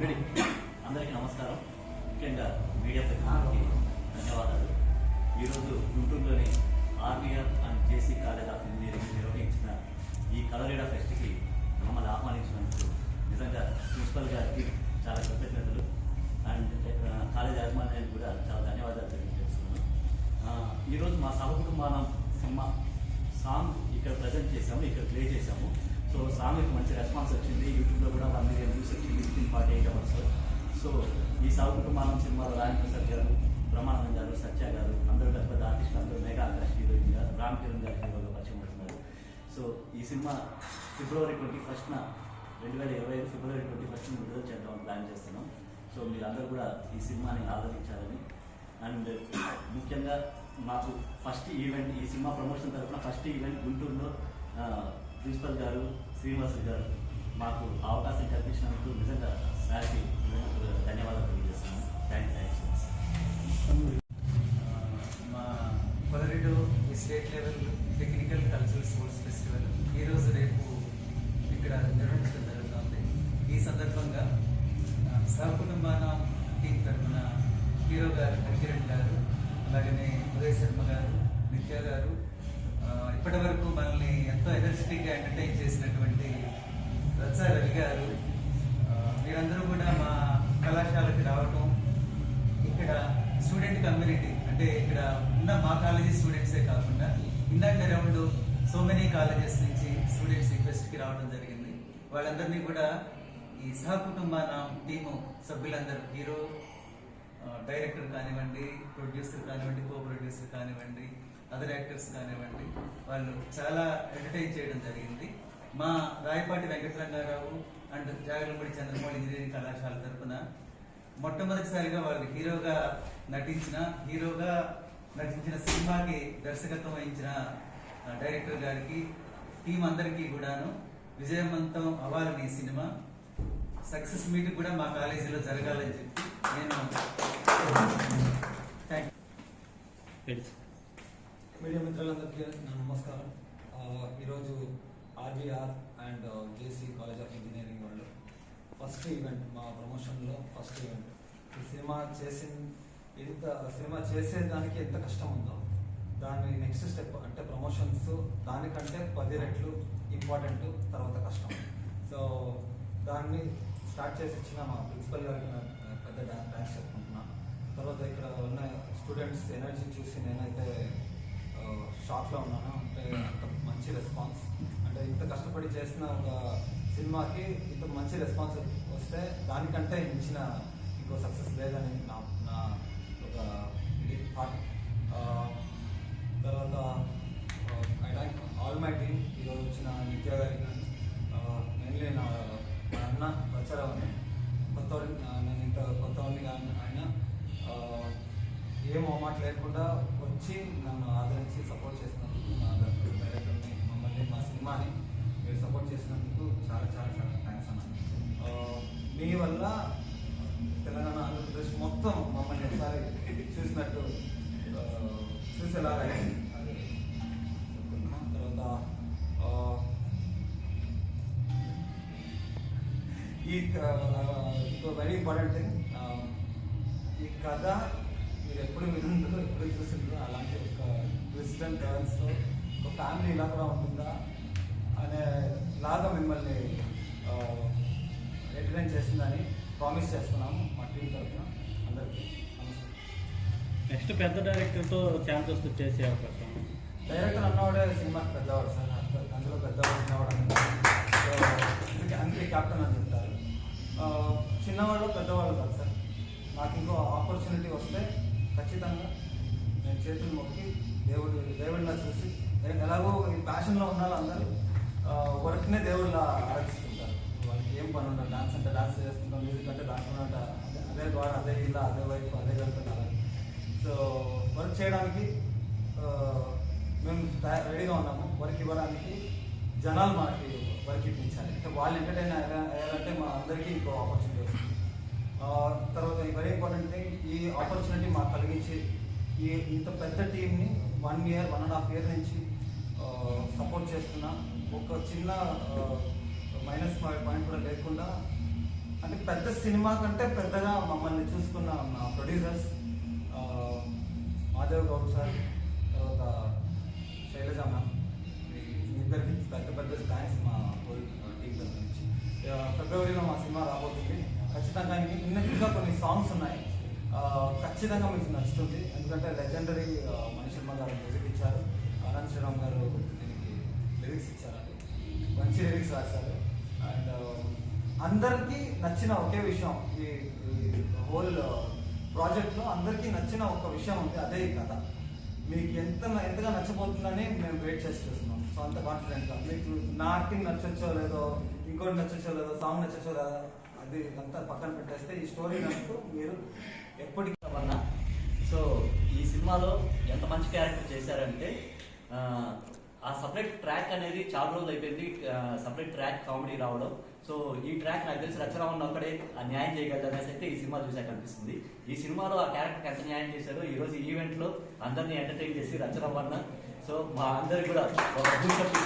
Ready. అందరికీ నమస్కారం. ముఖ్యంగా మీడియా ప్రతినిధులకి ధన్యవాదాలు. ఈరోజు గుంటూరులోని ఆర్మీఆర్ and J C college of engineering నిర్వహించిన ఈ కలరీడా ఫెస్ట్కి మమ్మల్ని ఆహ్వానించినందుకు నిజంగా ప్రిన్సిపల్ గారికి చాలా కృతజ్ఞతలు. అండ్ కాలేజ్ యాజమాన్యానికి కూడా చాలా ధన్యవాదాలు తెలియజేస్తున్నాను. ఈరోజు మా సహకుటుంబానం సినిమా సాంగ్ ఇక్కడ ప్రజెంట్ చేసాము ఇక్కడ ప్లే చేసాము సో సాంగ్కి మంచి రెస్పాన్స్ వచ్చింది. యూట్యూబ్లో కూడా వన్ మిలియన్ వ్యూస్ వచ్చింది. Within forty eight hours so ఈ సహకుటుంబానం సినిమాలో రాజప్రసాద్ గారు బ్రహ్మానందం గారు సత్య గారు అందరూ పెద్ద పెద్ద ఆర్టిస్ట్ అందరూ మెగా ఆకాష్ హీరోయిన్ గారు రామ్ కిరణ్ గారు హీరోగా పరిచయం అవుతున్నారు సో ఈ సినిమా ఫిబ్రవరి ట్వంటీ ఫస్ట్న రెండు వేల ఇరవై ఐదు ఫిబ్రవరి ట్వంటీ ఫస్ట్ విడుదల చేద్దామని ప్లాన్ చేస్తున్నాం. సో మీరందరూ కూడా ఈ సినిమాని ఆదరించాలని అండ్ ముఖ్యంగా మాకు ఫస్ట్ ఈవెంట్ ఈ సినిమా ప్రమోషన్ తరఫున ఫస్ట్ ఈవెంట్ గుంటూరులో ప్రిన్సిపల్ గారు శ్రీనివాస్ గారు మాకు అవకాశం కల్పించినందుకు నిజంగా సార్కి ధన్యవాదాలు తెలియజేస్తున్నాను. థ్యాంక్ థ్యాంక్స్ మా Colorado state level technical cultural sports festival ఈరోజు రేపు ఇక్కడ నిర్వహించడం జరుగుతుంది. ఈ సందర్భంగా సహకుటుంబాన టీం తరఫున హీరో గారు హరికిరణ్ గారు అలాగనే ఉదయ్ శర్మ గారు నిత్య గారు ఇప్పటి వరకు మనల్ని ఎంతో ఎనర్జెటిక్గా ఎంటర్టైన్ చేసినటువంటి రత్సా రవి గారు మీరందరూ కూడా మా కళాశాలకు రావటం ఇక్కడ స్టూడెంట్ కమ్యూనిటీ అంటే ఇక్కడ ఉన్న మా కాలేజీ స్టూడెంట్సే కాకుండా ఇందాక అరౌండ్ సో మెనీ కాలేజెస్ నుంచి స్టూడెంట్స్ రిక్వెస్ట్కి రావడం జరిగింది. వాళ్ళందరినీ కూడా ఈ సహకుటుంబాన టీము సభ్యులందరూ హీరో డైరెక్టర్ కానివ్వండి ప్రొడ్యూసర్ కానివ్వండి కో ప్రొడ్యూసర్ కానివ్వండి అదర్ యాక్టర్స్ కానివ్వండి వాళ్ళు చాలా ఎంటర్టైన్ చేయడం జరిగింది. మా రాయపాటి వెంకటరంగారావు అండ్ జాగలపూడి చంద్రమౌళి ఇంజనీరింగ్ కళాశాల తరఫున మొట్టమొదటిసారిగా వాళ్ళు హీరోగా నటించిన హీరోగా నటించిన సినిమాకి దర్శకత్వం వహించిన డైరెక్టర్ గారికి టీం అందరికీ కూడాను విజయవంతం అవ్వాలని ఈ సినిమా. సక్సెస్ మీట్ కూడా మా కాలేజీలో జరగాలని చెప్పి నేను మీడియా మిత్రులందరికీ నా నమస్కారం. ఆ, ఈరోజు RBR and JC college of engineering వాళ్ళు ఫస్ట్ ఈవెంట్ మా ప్రమోషన్లో ఫస్ట్ ఈవెంట్. ఈ సినిమా చేసిన ఇంత సినిమా చేసేదానికి ఎంత కష్టం ఉందో దాని నెక్స్ట్ స్టెప్ అంటే ప్రమోషన్స్ దానికంటే పది రెట్లు ఇంపార్టెంట్ తర్వాత కష్టం. సో దాన్ని స్టార్ట్ చేసి ఇచ్చిన మా ప్రిన్సిపల్ గారికి నా పెద్ద థ్యాంక్స్ చెప్పుకుంటున్నాను తర్వాత ఇక్కడ ఉన్న స్టూడెంట్స్ ఎనర్జీ చూసి నేనైతే షాక్లో ఉన్నాను. అంటే అంత మంచి రెస్పాన్స్ అంటే ఇంత కష్టపడి చేసిన ఒక సినిమాకి ఇంత మంచి రెస్పాన్స్ వస్తే దానికంటే మించిన ఇంకో సక్సెస్ లేదని నా నా ఒక థాట్ తర్వాత I like all my team ఈరోజు వచ్చిన నిత్య గారికి మెయిన్లీ నా అన్న వచ్చారావు కొత్త నేను ఇంత కొత్త కానీ ఆయన. ఏం అవమాట లేకుండా వచ్చి నన్ను ఆదరించి సపోర్ట్ చేసినందుకు నా డైరెక్టర్ని మమ్మల్ని మా సినిమాని మీరు సపోర్ట్ చేసినందుకు చాలా చాలా చాలా థ్యాంక్స్ అన్నాను మీ వల్ల తెలంగాణ ఆంధ్రప్రదేశ్ మొత్తం మమ్మల్ని ఒకసారి చూసినట్టు ఆ, చూసేలాగా తర్వాత ఈ ఇంకో వెరీ ఇంపార్టెంట్ థింగ్ కథ మీరు ఎప్పుడు వినుండో ఎప్పుడు చూసిండ్రో అలాంటి ఒక ట్విస్ట్ అండ్ టర్న్స్తో ఒక ఫ్యామిలీ ఇలా కూడా ఉంటుందా అనే లాగా మిమ్మల్ని ఎంటర్టైన్ చేసిందని ప్రామిస్ చేస్తున్నాము మా టీం తరఫున. అందరికీ నమస్కారం. నెక్స్ట్ పెద్ద డైరెక్టర్తో ఛాన్సెస్ చేసే అవకాశం. డైరెక్టర్ అన్నవాడే సినిమాకి పెద్దవాడు సార్ అందులో పెద్దవాడు చిన్నవాడు అందుకే అందుకే క్యాప్టెన్ అని చెప్తారు. చిన్నవాళ్ళు పెద్దవాళ్ళు కాదు సార్. నాకు ఇంకో ఆపర్చునిటీ వస్తే ఖచ్చితంగా నేను చేతులు మొక్కి దేవుడు దేవుడిలా చూసి నేను ఎలాగో ఈ ప్యాషన్లో ఉన్నాను అందరూ వర్క్నే దేవుడిలా ఆరాధిస్తుంటారు. వాళ్ళకి ఏం పని ఉండదు. డాన్స్ అంటే డాన్స్ చేస్తుంటాం మ్యూజిక్ అంటే దాంట్లో అదే అదే ద్వారా అదే ఇలా అదే వైపు అదే వెళ్తున్నారు. సో వర్క్ చేయడానికి మేము రెడీగా ఉన్నాము. వర్క్ ఇవ్వడానికి జనాలు మనకి వర్క్ ఇప్పించాలి. అంటే వాళ్ళు ఎంటర్టైన్ అయ్యారంటే మా అందరికీ ఇంకో ఆపర్చునిటీ వస్తుంది. తర్వాత వెరీ ఇంపార్టెంట్ థింగ్ ఈ ఆపర్చునిటీ మాకు కలిగించి ఈ ఇంత పెద్ద టీంని one year one and half year నుంచి సపోర్ట్ చేస్తున్నా ఒక చిన్న మైనస్ పాయింట్ కూడా లేకుండా అంటే పెద్ద సినిమా కంటే పెద్దగా మమ్మల్ని చూసుకున్న మా ప్రొడ్యూసర్స్ మాధవ్ గౌడ్ సార్ తర్వాత శైలజ మ్యామ్ ఇద్దరికి పెద్ద పెద్ద థ్యాంక్స్ మా హోల్ టీం తరఫు నుంచి. ఫిబ్రవరిలో మా సినిమా రాబోతుంది. ఖచ్చితంగా ఇన్ని- కొన్ని సాంగ్స్ ఉన్నాయి. ఖచ్చితంగా మీకు నచ్చుతుంది. ఎందుకంటే లెజెండరీ మనిషమ్మ గారు మ్యూజిక్ ఇచ్చారు. ఆనంద్ శ్రీరామ్ గారు దీనికి లిరిక్స్ ఇచ్చారండి మంచి లిరిక్స్ రాశారు. అండ్ అందరికీ నచ్చిన ఒకే విషయం ఈ హోల్ ప్రాజెక్ట్లో అందరికీ నచ్చిన ఒక విషయం ఉంది. అదే ఈ కథ. మీకు ఎంత ఎంతగా నచ్చబోతుందని మేము వెయిట్ చేసి చూస్తున్నాం. సో అంత కాన్ఫిడెంట్గా మీకు నా యాక్టింగ్ నచ్చొచ్చో లేదో ఇంకోటి నచ్చొచ్చో లేదో సాంగ్ నచ్చొచ్చో లేదో అది అంతా పక్కన పెట్టేస్తే ఈ స్టోరీ నాకు మీరు ఎప్పటికీ వల్ల సో ఈ సినిమాలో ఎంత మంచి క్యారెక్టర్ చేశారంటే ఆ, సపరేట్ ట్రాక్ అనేది చాలా రోజులు అయిపోయింది. సపరేట్ ట్రాక్ కామెడీ రావడం. సో ఈ ట్రాక్ నాకు తెలిసి రచరామన్ ఒక్కడే ఆ న్యాయం చేయగలదు అనేసి అయితే ఈ సినిమా చూసాక అనిపిస్తుంది. ఈ సినిమాలో ఆ క్యారెక్టర్ ఎంత న్యాయం చేశారో ఈ రోజు ఈవెంట్లో అందరినీ ఎంటర్టైన్ చేసి రచరామన్న సో మా అందరికి కూడా ఒక బూస్టప్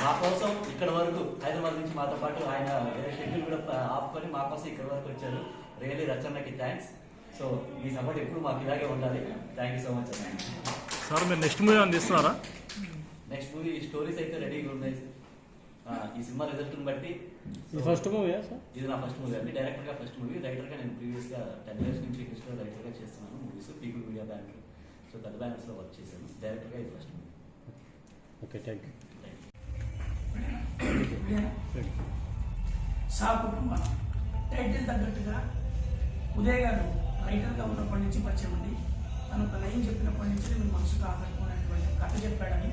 మా కోసం ఇక్కడ వరకు హైదరాబాద్ నుంచి మాతో పాటు ఆయన షెడ్యూల్ కూడా ఆపుకొని మా కోసం ఇక్కడ వరకు వచ్చారు. రియలీ రచనకి థ్యాంక్స్. సో మీ సపోర్ట్ ఎప్పుడు మాకు ఇలాగే ఉండాలి. Thank you so much sir మీరు నెక్స్ట్ మూవీ అందిస్తున్నారా తీస్తున్నారా? నెక్స్ట్ మూవీ స్టోరీస్ అయితే రెడీగా ఉన్నాయి. ఈ సినిమా రిజల్ట్ని బట్టి. First sir? ఇది నా ఫస్ట్ మూవీ అండి డైరెక్టర్గా ఫస్ట్ మూవీ రైటర్గా నేను ప్రీవియస్గా టెన్ ఇయర్స్ నుంచి హిస్టరీ రైటర్గా చేస్తున్నాను. Movies people media banner so పెద్ద బ్యానర్స్లో వర్క్ చేశాను. డైరెక్టర్గా ఇది first movie okay thank you సా కుటుంబం. టైటిల్ తగ్గట్టుగా ఉదయ్ గారు రైటర్గా ఉన్నప్పటి నుంచి పరిచయం ఉంది తను ఒక లైన్ చెప్పినప్పటి నుంచి నేను మనసుకు ఆకట్టుకునేటువంటి కథ చెప్పాడని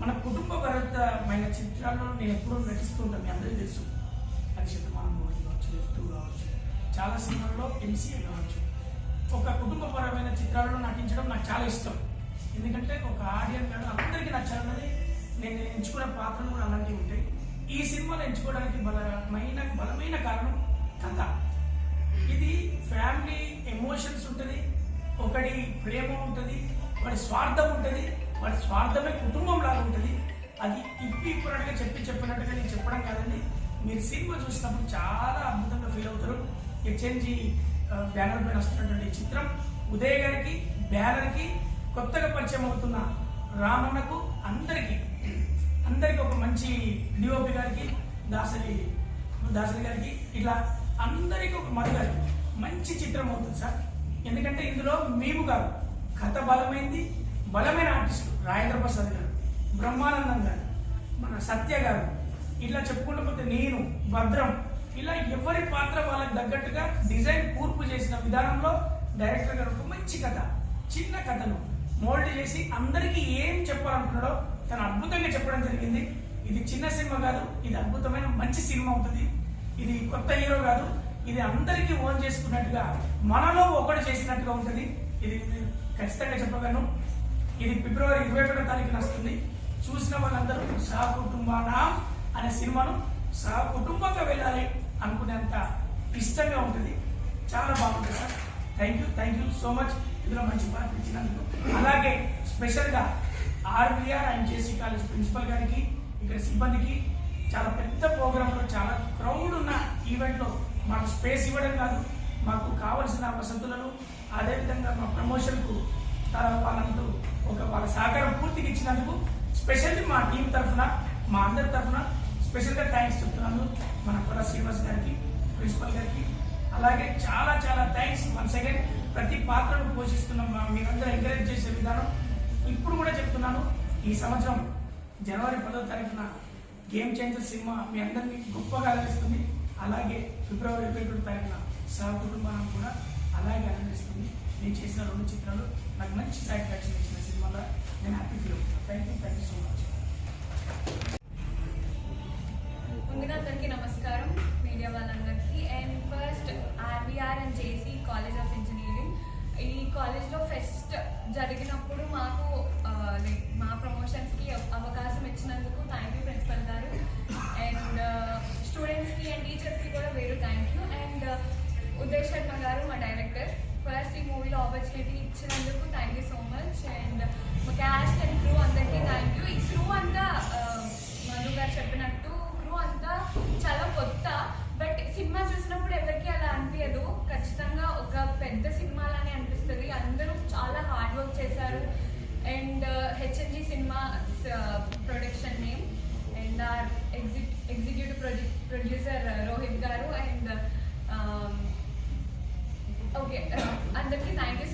మన కుటుంబపరమైన చిత్రాల్లో నేను ఎప్పుడూ నటిస్తూ ఉంటాను మీ అందరికీ తెలుసు. అది శతమానం కావచ్చు ఎఫ్ టూ కావచ్చు చాలా సినిమాల్లో ఎంసీఏ కావచ్చు. ఒక కుటుంబపరమైన చిత్రాల్లో నటించడం నాకు చాలా ఇష్టం. ఎందుకంటే ఒక ఆడియన్స్ కానీ అందరికీ నచ్చాలన్నది నేను ఎంచుకునే పాత్రలు కూడా అలాంటివి ఉంటాయి. ఈ సినిమాలు ఎంచుకోవడానికి బలమైన బలమైన కారణం కథ. ఇది ఫ్యామిలీ ఎమోషన్స్ ఉంటుంది ఒకటి ప్రేమ ఉంటుంది ఒకటి స్వార్థం ఉంటుంది వాడి స్వార్థమే కుటుంబం లాగా ఉంటుంది. అది ఇప్పి ఇప్పుడుగా చెప్పి చెప్పినట్టుగా నేను చెప్పడం కాదండి. మీరు సినిమా చూసినప్పుడు చాలా అద్భుతంగా ఫీల్ అవుతారు. హెచ్ఎన్జి బ్యానర్ పైన వస్తున్నటువంటి ఈ చిత్రం. ఉదయ్ గారికి బ్యానర్కి కొత్తగా పరిచయం అవుతున్న రామన్నకు అందరికీ అందరికి ఒక మంచి డిఓపి గారికి దాసరి దాసరి గారికి ఇట్లా అందరికి ఒక మధు గారికి మంచి చిత్రం అవుతుంది సార్. ఎందుకంటే ఇందులో మేము కాదు కథ బలమైంది బలమైన ఆర్టిస్టులు రాజేంద్ర ప్రసాద్ గారు బ్రహ్మానందం గారు మన సత్య గారు. ఇట్లా చెప్పుకుంటూ పోతే నేను భద్రం ఇలా ఎవరి పాత్ర వాళ్ళకి తగ్గట్టుగా డిజైన్ కూర్పు చేసిన విధానంలో డైరెక్టర్ గారు ఒక మంచి కథ చిన్న కథను మోల్డ్ చేసి అందరికీ ఏం చెప్పాలనుకున్నాడో తను అద్భుతంగా చెప్పడం జరిగింది. ఇది చిన్న సినిమా కాదు ఇది అద్భుతమైన మంచి సినిమా అవుతుంది. ఇది కొత్త హీరో కాదు ఇది అందరికీ ఓన్ చేసుకున్నట్టుగా మనలో ఒకటి చేసినట్టుగా ఉంటుంది. ఇది ఖచ్చితంగా చెప్పగలను. ఇది ఫిబ్రవరి ఇరవై ఒకటో తారీఖున వస్తుంది. చూసిన వాళ్ళందరూ సహ కుటుంబానా అనే సినిమాను సహ కుటుంబంగా వెళ్ళాలి అనుకునేంత ఇష్టంగా ఉంటుంది. చాలా బాగుంటుంది sir. Thank you thank you so much ఇందులో మంచి పాత్ర ఇచ్చినందుకు. అలాగే స్పెషల్గా RBR and JC college principal గారికి ఇక్కడ సిబ్బందికి చాలా పెద్ద ప్రోగ్రాంలో చాలా క్రౌడ్ ఉన్న ఈవెంట్లో మాకు స్పేస్ ఇవ్వడం కాదు. మాకు కావలసిన వసతులను అదేవిధంగా మా ప్రమోషన్కు తన ఒక వాళ్ళ సహకారం పూర్తిగా ఇచ్చినందుకు స్పెషల్లీ మా టీం తరఫున మా అందరి తరఫున స్పెషల్గా థ్యాంక్స్ చెప్తున్నాను మన కొర శ్రీనివాస్ గారికి ప్రిన్సిపల్ గారికి. అలాగే చాలా చాలా థ్యాంక్స్ వన్స్ అగైన్ ప్రతి పాత్రను పోషిస్తున్న మా మీరందరూ ఎంకరేజ్ చేసే విధానం. ఇప్పుడు కూడా చెప్తున్నాను ఈ సంవత్సరం జనవరి పదో తారీఖున గేమ్ చేంజర్ సినిమా మీ అందరినీ గొప్పగా అలరిస్తుంది. అలాగే ఫిబ్రవరి ఇరవై రెండు తారీఖున సహకుటుంబానికి కూడా అలాగే అనిపిస్తుంది. నేను చేసిన రెండు చిత్రాలు నాకు మంచి సాటిస్ఫాక్షన్ ఇచ్చిన సినిమాలో. నేను హ్యాపీ ఫీల్ అవుతున్నాను thank you thank you so much అందరూ చాలా హార్డ్ వర్క్ చేశారు. And HNG cinema production name and our executive ప్రొడ్యూ producer Rohit గారు. అండ్ ఓకే అందరికీ థ్యాంక్ యూ